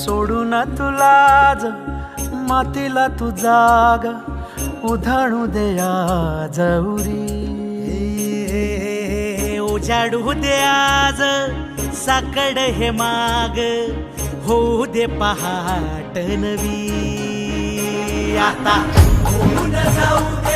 सोडू ना तुलाज मातीला तू जाग उधाणू देया जौरी उजाडू दे आज साकड हे माग होऊ दे पहाट नवी. आता होऊन जाऊ